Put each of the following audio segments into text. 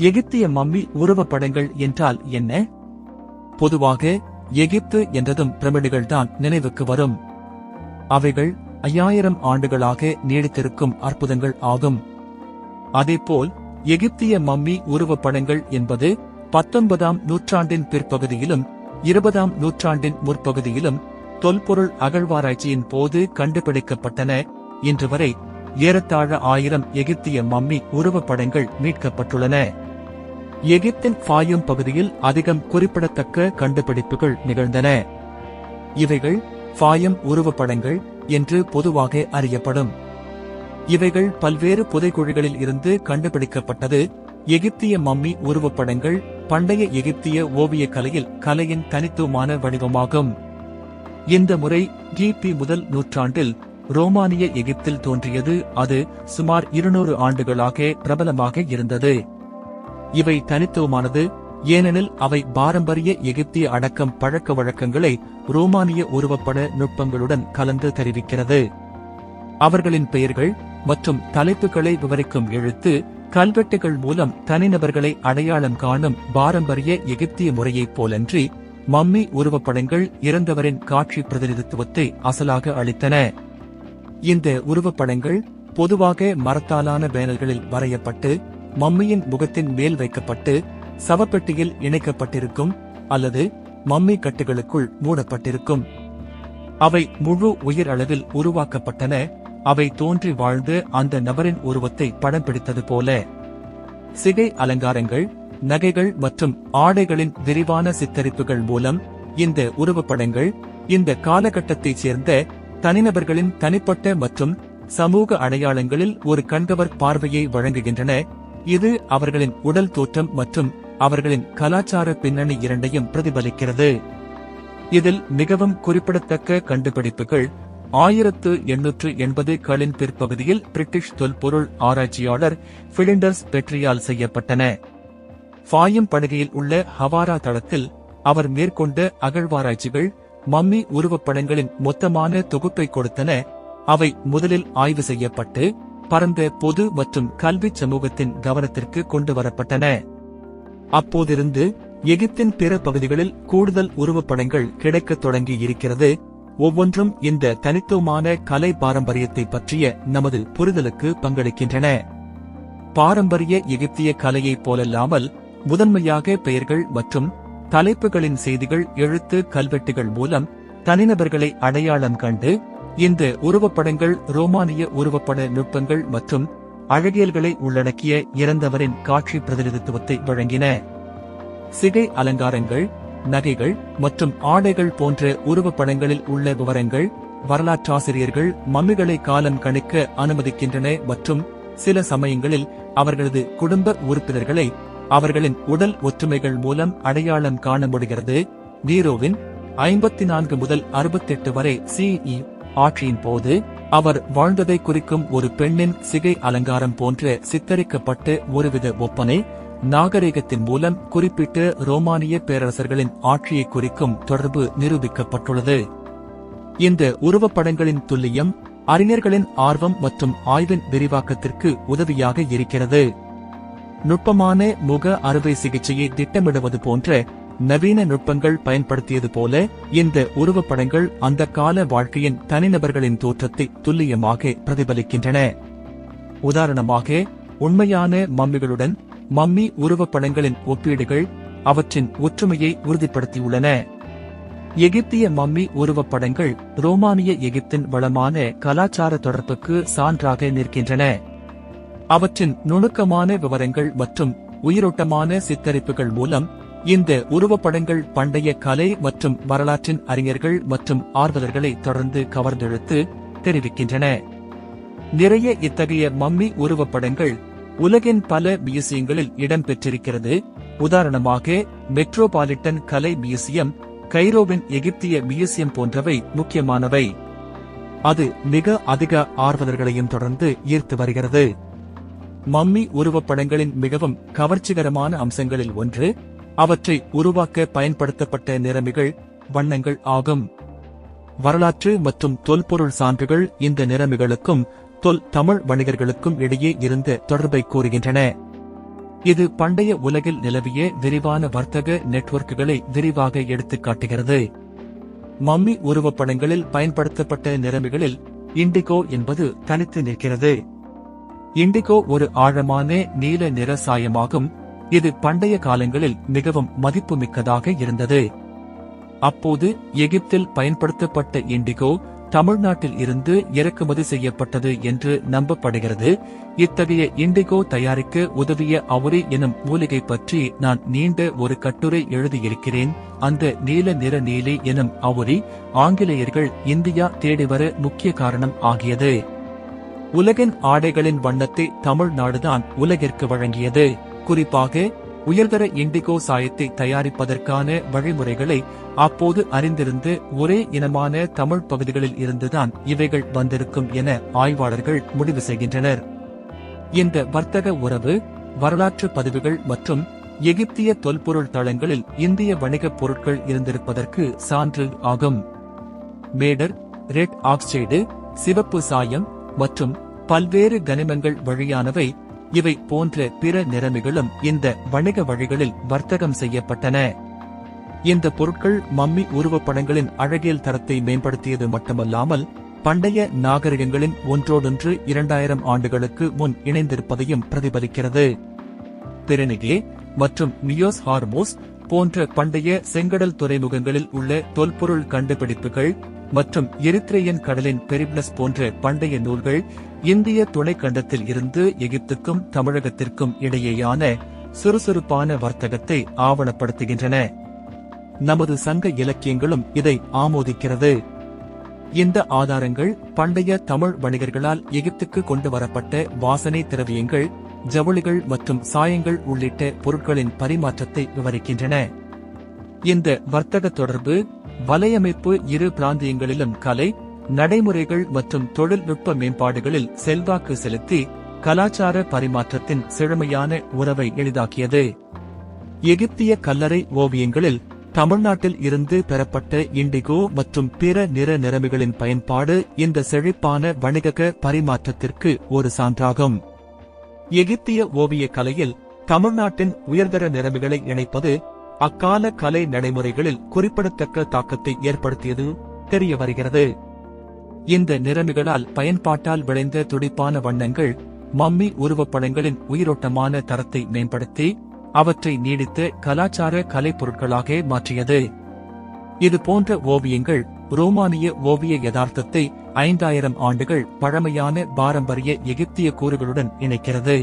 எகிப்திய மம்மி உருவப்படங்கள் என்றால் என்ன? பொதுவாக எகிப்து என்றதும் பிரமிடுகள்தான் நினைவுக்கு வரும். அவைகள் ஐயாயிரம் ஆண்டுகளாக நீடித்திருக்கும் அற்புதங்கள் ஆகும். அதேபோல் எகிப்திய மம்மி உருவப்படங்கள் என்பது பத்தொன்பதாம் நூற்றாண்டின் பிற்பகுதியிலும் இருபதாம் நூற்றாண்டின் முற்பகுதியிலும் தொல்பொருள் அகழ்வாராய்ச்சியின் போது கண்டுபிடிக்கப்பட்டன. இன்று வரை ஏறத்தாழ ஆயிரம் எகிப்திய மம்மி உருவப்படங்கள் மீட்கப்பட்டுள்ளன. எகிப்தின் ஃபாயும் பகுதியில் அதிகம் குறிப்பிடத்தக்க கண்டுபிடிப்புகள் நிகழ்ந்தன. இவைகள் ஃபாயம் உருவப்படங்கள் என்று பொதுவாக அறியப்படும். இவைகள் பல்வேறு புதைகுழிகளில் இருந்து கண்டுபிடிக்கப்பட்டது. எகிப்திய மம்மி உருவப்படங்கள் பண்டைய எகிப்திய ஓவியக் கலையில் கலையின் தனித்துவமான வடிவமாகும். இந்த முறை கிபி முதல் நூற்றாண்டில் ரோமானிய எகிப்தில் தோன்றியது. அது சுமார் இருநூறு ஆண்டுகளாக பிரபலமாக இருந்தது. இவை தனித்துவமானது ஏனெனில் அவை பாரம்பரிய எகிப்திய அடக்கம் பழக்க வழக்கங்களை ரோமானிய உருவப்பட நுட்பங்களுடன் கலந்து தெரிவிக்கிறது. அவர்களின் பெயர்கள் மற்றும் தலைப்புகளை விவரிக்கும் எழுத்து கல்வெட்டுகள் மூலம் தனிநபர்களை அடையாளம் காணும் பாரம்பரிய எகிப்திய முறையைப் போலன்றி மம்மி உருவப்படங்கள் இறந்தவரின் காட்சி பிரதிநிதித்துவத்தை அசலாக அளித்தன. இந்த உருவப்படங்கள் பொதுவாக மரத்தாலான பேனல்களில் வரையப்பட்டு மம்மியின் முகத்தின் மேல் வைக்கப்பட்டு சவப்பெட்டியில் இணைக்கப்பட்டிருக்கும் அல்லது மம்மி கட்டுகளுக்குள் மூடப்பட்டிருக்கும். அவை முழு உயிர் அளவில் உருவாக்கப்பட்டன. அவை தோன்றி வாழ்ந்து அந்த நபரின் உருவத்தை படம் பிடித்தது போல. சிகை அலங்காரங்கள் நகைகள் மற்றும் ஆடைகளின் விரிவான சித்தரிப்புகள் மூலம் இந்த உருவப்படங்கள் இந்த காலகட்டத்தைச் சேர்ந்த தனிநபர்களின் தனிப்பட்ட மற்றும் சமூக அடையாளங்களில் ஒரு கண்கவர் பார்வையை வழங்குகின்றன. இது அவர்களின் உடல் தோற்றம் மற்றும் அவர்களின் கலாச்சார பின்னணி இரண்டையும் பிரதிபலிக்கிறது. இதில் மிகவும் குறிப்பிடத்தக்க கண்டுபிடிப்புகள் ஆயிரத்து எண்ணூற்று எண்பது களின் பிற்பகுதியில் பிரிட்டிஷ் தொல்பொருள் ஆராய்ச்சியாளர் பிலிண்டர்ஸ் பெட்ரியால் செய்யப்பட்டன. ஃபாயும் படுகையில் உள்ள ஹவாரா தளத்தில் அவர் மேற்கொண்ட அகழ்வாராய்ச்சிகள் மம்மி உருவப்படங்களின் மொத்தமான தொகுப்பை கொடுத்தன. அவை முதலில் ஆய்வு செய்யப்பட்டு பரந்த பொது மற்றும் கல்வி சமூகத்தின் கவனத்திற்கு கொண்டு வரப்பட்டன அப்போதிருந்து எகிப்தின் பிற பகுதிகளில் கூடுதல் உருவப்படங்கள் கிடைக்கத் தொடங்கி இருக்கிறது. ஒவ்வொன்றும் இந்த தனித்துவமான கலை பாரம்பரியத்தை பற்றிய நமது புரிதலுக்கு பங்களிக்கின்றன. பாரம்பரிய எகிப்திய கலையைப் போலல்லாமல் முதன்மையாக பெயர்கள் மற்றும் தலைப்புகளின் செய்திகள் எழுத்து கல்வெட்டுகள் மூலம் தனிநபர்களை அடையாளம் கண்டு இந்த உருவப்படங்கள் ரோமானிய உருவப்பட நுட்பங்கள் மற்றும் அழகியல்களை உள்ளடக்கிய இறந்தவரின் காட்சி பிரதிநிதித்துவத்தை வழங்கின. சிகை அலங்காரங்கள் நகைகள் மற்றும் ஆடைகள் போன்ற உருவப்படங்களில் உள்ள விவரங்கள் வரலாற்றாசிரியர்கள் மம்மிகளை காலம் கணிக்க அனுமதிக்கின்றன மற்றும் சில சமயங்களில் அவர்களது குடும்ப உறுப்பினர்களை அவர்களின் உடல் ஒற்றுமைகள் மூலம் அடையாளம் காண முடிகிறது. நீரோவின் ஐம்பத்தி நான்கு முதல் அறுபத்தெட்டு வரை சிஇ ஆட்சியின் போது அவர் வாழ்ந்ததை குறிக்கும் ஒரு பெண்ணின் சிகை அலங்காரம் போன்ற சித்தரிக்கப்பட்டு ஒருவித ஒப்பனை நாகரிகத்தின் மூலம் குறிப்பிட்டு ரோமானிய பேரரசர்களின் ஆட்சியை குறிக்கும் தொடர்பு நிரூபிக்கப்பட்டுள்ளது. இந்த உருவப்படங்களின் துல்லியம் அறிஞர்களின் ஆர்வம் மற்றும் ஆய்வின் விரிவாக்கத்திற்கு உதவியாக இருக்கிறது. நுட்பமான முக அறுவை சிகிச்சையை திட்டமிடுவது போன்ற நவீன நுட்பங்கள் பயன்படுத்தியது போல இந்த உருவப்படங்கள் அந்த கால வாழ்க்கையின் தனிநபர்களின் தோற்றத்தை துல்லியமாக பிரதிபலிக்கின்றன. உதாரணமாக உண்மையான மம்மிகளுடன் மம்மி உருவப்படங்களின் ஒப்பீடுகள் அவற்றின் ஒற்றுமையை உறுதிப்படுத்தியுள்ளன. எகிப்திய மம்மி உருவப்படங்கள் ரோமானிய எகிப்தின் வளமான கலாச்சார தொடர்புக்கு சான்றாக நிற்கின்றன. அவற்றின் நுணுக்கமான விவரங்கள் மற்றும் உயிரோட்டமான சித்தரிப்புகள் மூலம் இந்த உருவப்படங்கள் பண்டைய கலை மற்றும் வரலாற்றின் அறிஞர்கள் மற்றும் ஆர்வலர்களை தொடர்ந்து கவர்ந்தெழுத்து தெரிவிக்கின்றன. நிறைய இத்தகைய மம்மி உருவப்படங்கள் உலகின் பல மியூசியங்களில் இடம்பெற்றிருக்கிறது. உதாரணமாக மெட்ரோபாலிட்டன் கலை மியூசியம் கைரோவின் எகிப்திய மியூசியம் போன்றவை முக்கியமானவை. அது மிக அதிக ஆர்வலர்களையும் தொடர்ந்து ஈர்த்து வருகிறது. மம்மி உருவப்படங்களின் மிகவும் கவர்ச்சிகரமான அம்சங்களில் ஒன்று அவற்றை உருவாக்க பயன்படுத்தப்பட்ட நிறமிகள் வண்ணங்கள் ஆகும். வரலாற்று மற்றும் தொல்பொருள் சான்றுகள் இந்த நிறமிகளுக்கும் தொல் தமிழ் வணிகர்களுக்கும் இடையே இருந்த தொடர்பை கூறுகின்றன. இது பண்டைய உலகில் நிலவிய விரிவான வர்த்தக நெட்வொர்க்குகளை விரிவாக எடுத்துக் காட்டுகிறது. மம்மி உருவப்படங்களில் பயன்படுத்தப்பட்ட நிறமிகளில் இண்டிகோ என்பது தனித்து நிற்கிறது. இண்டிகோ ஒரு ஆழமான நீல நிற சாயமாகும் இது பண்டைய காலங்களில் மிகவும் மதிப்புமிக்கதாக இருந்தது. அப்போது எகிப்தில் பயன்படுத்தப்பட்ட இண்டிகோ தமிழ்நாட்டில் இருந்து இறக்குமதி செய்யப்பட்டது என்று நம்பப்படுகிறது. இத்தகைய இண்டிகோ தயாரிக்க உதவிய அவுரி எனும் மூலிகை பற்றி நான் நீண்ட ஒரு கட்டுரை எழுதியிருக்கிறேன். அந்த நீல நிற நீலி எனும் அவுரி ஆங்கிலேயர்கள் இந்தியா தேடி வர முக்கிய காரணம் ஆகியது. உலகின் ஆடைகளின் வண்ணத்தை தமிழ்நாடுதான் உலகிற்கு வழங்கியது. குறிப்பாக உயர்தர இண்டிகோ சாயத்தை தயாரிப்பதற்கான வழிமுறைகளை அப்போது அறிந்திருந்து ஒரே இனமான தமிழ் பகுதிகளில் இருந்துதான் இவைகள் வந்திருக்கும் என ஆய்வாளர்கள் முடிவு செய்கின்றனர். இந்த வர்த்தக உறவு வரலாற்று பதிவுகள் மற்றும் எகிப்திய தொல்பொருள் தளங்களில் இந்திய வணிகப் பொருட்கள் இருந்திருப்பதற்கு சான்று ஆகும். மேடர் ரெட் ஆக்சைடு சிவப்பு சாயம் மற்றும் பல்வேறு கனிமங்கள் வழியானவை இவை போன்ற பிற நிறமிகளும் இந்த வணிக வழிகளில் வர்த்தகம் செய்யப்பட்டன. இந்த பொருட்கள் மம்மி உருவப்படங்களின் அழகியல் தரத்தை மேம்படுத்தியது மட்டுமல்லாமல் பண்டைய நாகரிகங்களின் ஒன்றோடொன்று இரண்டாயிரம் ஆண்டுகளுக்கு முன் இணைந்திருப்பதையும் பிரதிபலிக்கிறது. திருநிகே மற்றும் நியோஸ் ஹார்மோஸ் போன்ற பண்டைய செங்கடல் துறைமுகங்களில் உள்ள தொல்பொருள் கண்டுபிடிப்புகள் மற்றும் எரித்ரேயன் கடலின் பெரிப்ளஸ் போன்ற பண்டைய நூல்கள் இந்திய துணைக்கண்டத்தில் இருந்து எகிப்துக்கும் தமிழகத்திற்கும் இடையேயான சுறுசுறுப்பான வர்த்தகத்தை ஆவணப்படுத்துகின்றன. நமது சங்க இலக்கியங்களும் இதை ஆமோதிக்கிறது. இந்த ஆதாரங்கள் பண்டைய தமிழ் வணிகர்களால் எகிப்துக்கு கொண்டு வரப்பட்ட வாசனை திரவியங்கள் ஜவுளிகள் மற்றும் சாயங்கள் உள்ளிட்ட பொருட்களின் பரிமாற்றத்தை விவரிக்கின்றன. இந்த வர்த்தக தொடர்பு வலையமைப்பு இரு பிராந்தியங்களிலும் கலை நடைமுறைகள் மற்றும் தொழில்நுட்ப மேம்பாடுகளில் செல்வாக்கு செலுத்தி கலாச்சார பரிமாற்றத்தின் செழுமையான உறவை எளிதாக்கியது. எகிப்திய கல்லறை ஓவியங்களில் தமிழ்நாட்டில் இருந்து பெறப்பட்ட இண்டிகோ மற்றும் பிற நிற நிறமிகளின் பயன்பாடு இந்த செழிப்பான வணிக பரிமாற்றத்திற்கு ஒரு சான்றாகும். எகிப்திய ஓவிய கலையில் தமிழ்நாட்டின் உயர்தர நிறமிகளை இணைப்பது அக்கால கலை நடைமுறைகளில் குறிப்பிடத்தக்க தாக்கத்தை ஏற்படுத்தியது தெரிய வருகிறது. இந்த நிறமிகளால் பயன்பாட்டால் விளைந்த துடிப்பான வண்ணங்கள் மம்மி உருவப்படங்களின் உயிரோட்டமான தரத்தை மேம்படுத்தி அவற்றை நீடித்த கலாச்சார கலைப்பொருட்களாக மாற்றியது. இது போன்ற ஓவியங்கள் ரோமானிய ஓவிய யதார்த்தத்தை ஐந்தாயிரம் ஆண்டுகள் பழமையான பாரம்பரிய எகிப்திய கூறுகளுடன் இணைக்கிறது.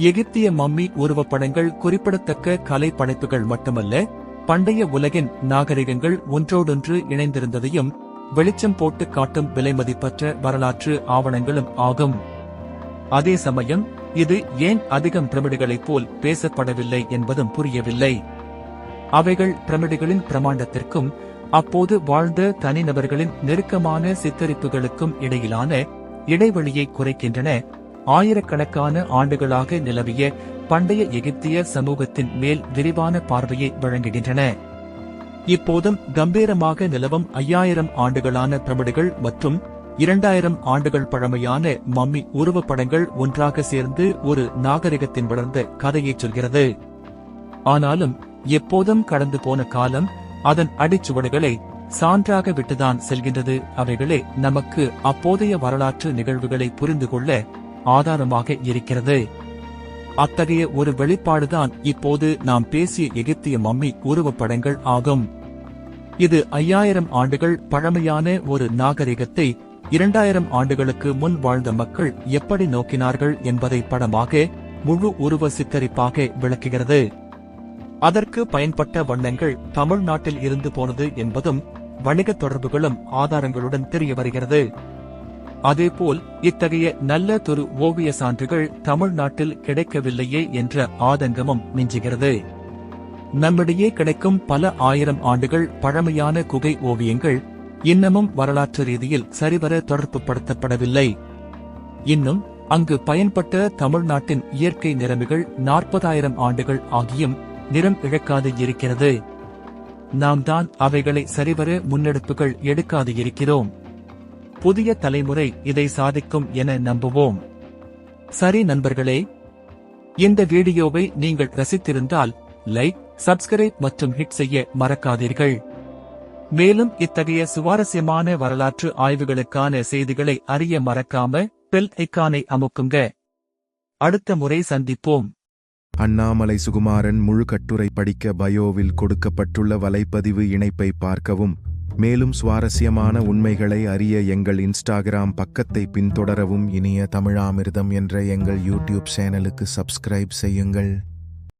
எகிப்திய மம்மி உருவப்படங்கள் குறிப்பிடத்தக்க கலை படைப்புகள் மட்டுமல்ல பண்டைய உலகின் நாகரிகங்கள் ஒன்றோடொன்று இணைந்திருந்ததையும் வெளிச்சம் போட்டு காட்டும் விலைமதிப்பற்ற வரலாற்று ஆவணங்களும் ஆகும். அதே சமயம் இது ஏன் அதிகம் பிரமிடுகளைப் போல் பேசப்படவில்லை என்பதும் புரியவில்லை. அவைகள் பிரமிடுகளின் பிரமாண்டத்திற்கும் அப்போது வாழ்ந்த தனிநபர்களின் நெருக்கமான சித்தரிப்புகளுக்கும் இடையிலான இடைவெளியை குறைக்கின்றன. ஆயிரக்கணக்கான ஆண்டுகளாக நிலவிய பண்டைய எகிப்திய சமூகத்தின் மேல் விரிவான பார்வையை வழங்குகின்றன. இப்போதும் கம்பீரமாக நிலவும் ஐயாயிரம் ஆண்டுகளான பிரமிடுகள் மற்றும் இரண்டாயிரம் ஆண்டுகள் பழமையான மம்மி உருவப்படங்கள் ஒன்றாக சேர்ந்து ஒரு நாகரிகத்தின் வளர்ந்த கதையைச் சொல்கிறது. ஆனாலும் எப்போதும் கடந்து போன காலம் அதன் அடிச்சுவடுகளை சான்றாக விட்டுதான் செல்கின்றது. அவைகளே நமக்கு அப்போதைய வரலாற்று நிகழ்வுகளை புரிந்து கொள்ள ஆதாரமாக இருக்கிறது. அத்தகைய ஒரு வெளிப்பாடுதான் இப்போது நாம் பேசிய எகிப்திய மம்மி உருவப்படங்கள் ஆகும். இது ஐயாயிரம் ஆண்டுகள் பழமையான ஒரு நாகரிகத்தை இரண்டாயிரம் ஆண்டுகளுக்கு முன் வாழ்ந்த மக்கள் எப்படி நோக்கினார்கள் என்பதை படமாக முழு உருவ சித்தரிப்பாக விளக்குகிறது. அதற்கு பயன்பட்ட வண்ணங்கள் தமிழ்நாட்டில் இருந்து போனது என்பதும் வணிக தொடர்புகளும் ஆதாரங்களுடன் தெரிய வருகிறது. அதேபோல் இத்தகைய நல்ல தொரு ஓவிய சான்றுகள் தமிழ்நாட்டில் கிடைக்கவில்லையே என்ற ஆதங்கமும் மிஞ்சுகிறது. நம்மிடையே கிடைக்கும் பல ஆயிரம் ஆண்டுகள் பழமையான குகை ஓவியங்கள் இன்னமும் வரலாற்று ரீதியில் சரிவர தொடர்புபடுத்தப்படவில்லை. இன்னும் அங்கு பயன்பட்ட தமிழ்நாட்டின் இயற்கை நிறமிகள் நாற்பதாயிரம் ஆண்டுகள் ஆகியும் நிறம் இழக்காது இருக்கிறது. நாம் தான் அவைகளை சரிவர முன்னெடுப்புகள் எடுக்காது இருக்கிறோம். புதிய தலைமுறை இதை சாதிக்கும் என நம்புவோம். சரி நண்பர்களே இந்த வீடியோவை நீங்கள் ரசித்திருந்தால் லைக் சப்ஸ்கிரைப் மற்றும் ஹிட் செய்ய மறக்காதீர்கள். மேலும் இத்தகைய சுவாரஸ்யமான வரலாற்று ஆய்வுகளுக்கான செய்திகளை அறிய மறக்காம பெல் ஐக்கானை அமுக்குங்க. அடுத்த முறை சந்திப்போம். அண்ணாமலை சுகுமாரன் முழு கட்டுரை படிக்க பயோவில் கொடுக்கப்பட்டுள்ள வலைப்பதிவு இணைப்பை பார்க்கவும். மேலும் சுவாரஸ்யமான உண்மைகளை அறிய எங்கள் இன்ஸ்டாகிராம் பக்கத்தை பின்தொடரவும் இனிய தமிழாமிர்தம் என்ற எங்கள் யூடியூப் சேனலுக்கு சப்ஸ்கிரைப் செய்யுங்கள்.